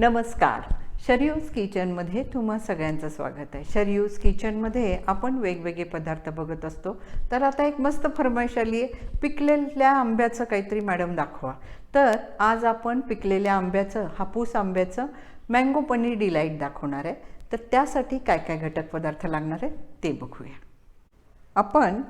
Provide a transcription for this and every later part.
नमस्कार. शरयूज किचनमध्ये तुम्हा सगळ्यांचं स्वागत आहे. शरयूज किचनमध्ये आपण वेगवेगळे पदार्थ बघत असतो. तर आता एक मस्त फरमाईश आली आहे पिकलेल्या आंब्याचं काहीतरी मॅडम दाखवा. तर आज आपण पिकलेल्या आंब्याचं हापूस आंब्याचं मँगो पनीर डिलाईट दाखवणार आहे. तर त्यासाठी काय काय घटक पदार्थ लागणार आहे ते बघूया. आपण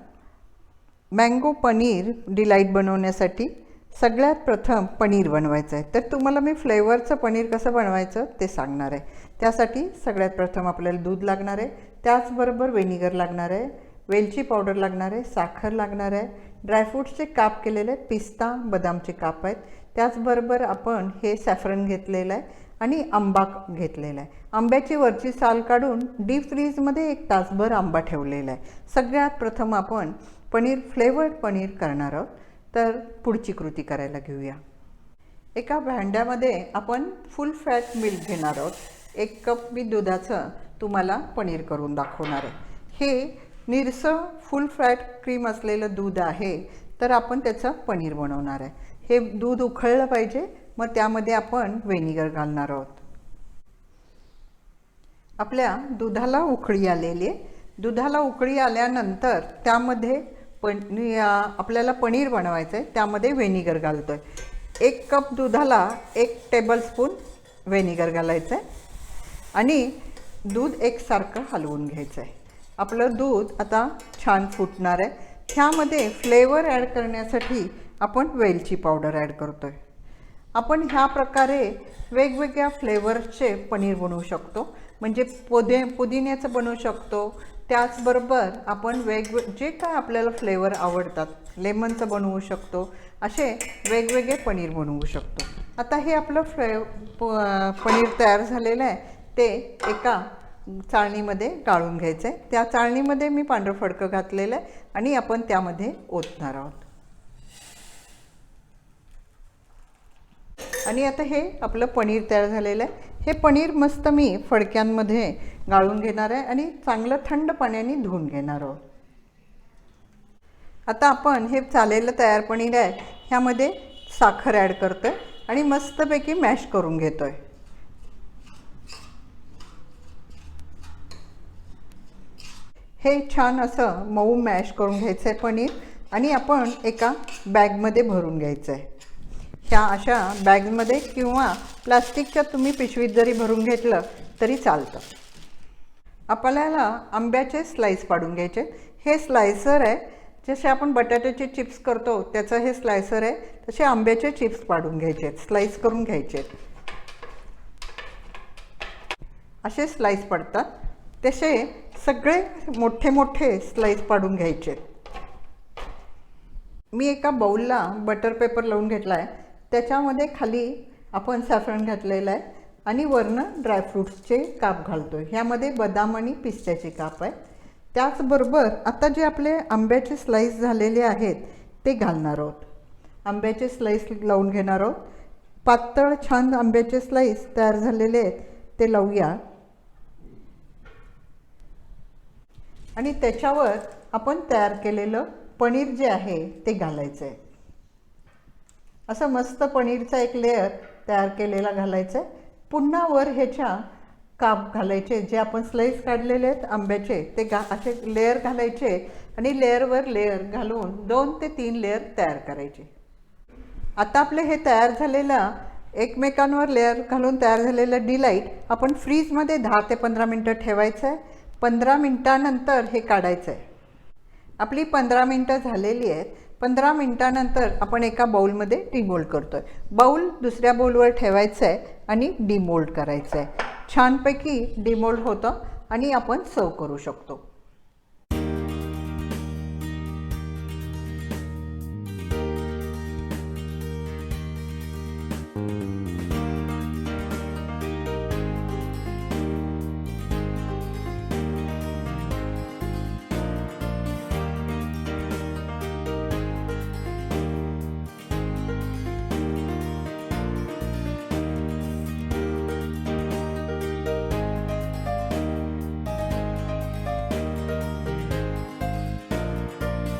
मँगो पनीर डिलाईट बनवण्यासाठी सगळ्यात प्रथम पनीर बनवायचं आहे. तर तुम्हाला मी फ्लेवरचं पनीर कसं बनवायचं ते सांगणार आहे. त्यासाठी सगळ्यात प्रथम आपल्याला दूध लागणार आहे. त्याचबरोबर व्हेनिगर लागणार आहे. वेलची पावडर लागणार आहे. साखर लागणार आहे. ड्रायफ्रूट्सचे काप केलेले पिस्ता बदामचे काप आहेत. त्याचबरोबर आपण हे सॅफरन घेतलेलं आहे आणि आंबा घेतलेला आहे. आंब्याची वरची साल काढून डीप फ्रीजमध्ये एक तासभर आंबा ठेवलेला आहे. सगळ्यात प्रथम आपण पनीर फ्लेवर्ड पनीर करणार आहोत. तर पुढची कृती करायला घेऊया. एका भांड्यामध्ये आपण फुल फॅट मिल्क घेणार आहोत. एक कप मी दुधाचं तुम्हाला पनीर करून दाखवणार आहे. हे निरसं फुल फॅट क्रीम असलेलं दूध आहे तर आपण त्याचं पनीर बनवणार आहे. हे दूध उखळलं पाहिजे मग त्यामध्ये आपण व्हेनिगर घालणार आहोत. आपल्या दुधाला उकळी आलेली आहे. दुधाला उकळी आल्यानंतर त्यामध्ये पण आपल्याला पनीर बनवायचं आहे त्यामध्ये व्हेनिगर घालतो आहे एक कप दुधाला एक टेबलस्पून व्हेनिगर घालायचं आहे आणि दूध एकसारखं हलवून घ्यायचं आहे आपलं दूध आता छान फुटणार आहे. ह्यामध्ये फ्लेवर ॲड करण्यासाठी आपण वेलची पावडर ॲड करतो आहे आपण ह्या प्रकारे वेगवेगळ्या फ्लेवर्सचे पनीर बनवू शकतो. म्हणजे पुदे पुदिन्याचं बनवू शकतो त्याचबरोबर आपण वेगवे जे काय आपल्याला फ्लेवर आवडतात लेमनचं बनवू शकतो असे वेगवेगळे पनीर बनवू शकतो. आता हे आपलं फ्ले पनीर तयार झालेलं आहे ते एका चाळणीमध्ये गाळून घ्यायचं आहे. त्या चाळणीमध्ये मी पांढरं फडकं घातलेलं आहे आणि आपण त्यामध्ये ओतणार आहोत. आणि आता हे आपलं पनीर तयार झालेलं आहे. हे पनीर मस्त मी फडक्यांमध्ये गाळून घेणार आहे आणि चांगलं थंड पाण्याने धुवून घेणार आहोत. आता आपण हे चालेलं तयार पनीर आहे ह्यामध्ये साखर ॲड करतो आहे आणि मस्तपैकी मॅश करून घेतो आहे हे छान असं मऊ मॅश करून घ्यायचं आहे पनीर आणि आपण एका बॅगमध्ये भरून घ्यायचं आहे ह्या अशा बॅगमध्ये किंवा प्लास्टिकच्या तुम्ही पिशवीत जरी भरून घेतलं तरी चालतं. आपल्याला आंब्याचे स्लाईस पाडून घ्यायचे. हे स्लायसर आहे जसे आपण बटाट्याचे चिप्स करतो त्याचं हे स्लायसर आहे तसे आंब्याचे चिप्स पाडून घ्यायचे आहेत स्लाईस करून घ्यायचे. आहेत असे स्लाईस पडतात. तसे सगळे मोठे मोठे स्लाईस पाडून घ्यायचे. मी एका बाऊलला बटर पेपर लावून घेतला आहे त्याच्यामध्ये खाली आपण सॅफरन घातलेलं आहे आणि वरनं ड्रायफ्रूट्सचे काप घालतो आहे ह्यामध्ये बदाम आणि पिस्त्याचे काप आहे. त्याचबरोबर आता जे आपले आंब्याचे स्लाईस झालेले आहेत ते घालणार आहोत. आंब्याचे स्लाईस लावून घेणार आहोत. पातळ छान आंब्याचे स्लाईस तयार झालेले आहेत ते लावूया. आणि त्याच्यावर आपण तयार केलेलं पनीर जे आहे ते घालायचं आहे असं मस्त पनीरचा एक लेअर तयार केलेला घालायचा आहे पुन्हा वर ह्याच्या काप घालायचे जे आपण स्लाईस काढलेले आहेत आंब्याचे ते गा असे लेअर घालायचे आणि लेअरवर लेअर घालून दोन ते तीन लेअर तयार करायचे. आता आपले हे तयार झालेलं एकमेकांवर लेअर घालून तयार झालेलं डिलाईट आपण फ्रीजमध्ये दहा ते पंधरा मिनटं ठेवायचं आहे पंधरा मिनटानंतर हे काढायचं आहे आपली पंधरा मिनटं झालेली आहेत. पंधरा मिनटानंतर आपण एका बाऊलमध्ये डिमोल्ड करतो आहे बाऊल दुसऱ्या बाऊलवर ठेवायचं आहे आणि डिमोल्ड करायचं आहे छानपैकी डिमोल्ड होतं आणि आपण सर्व करू शकतो.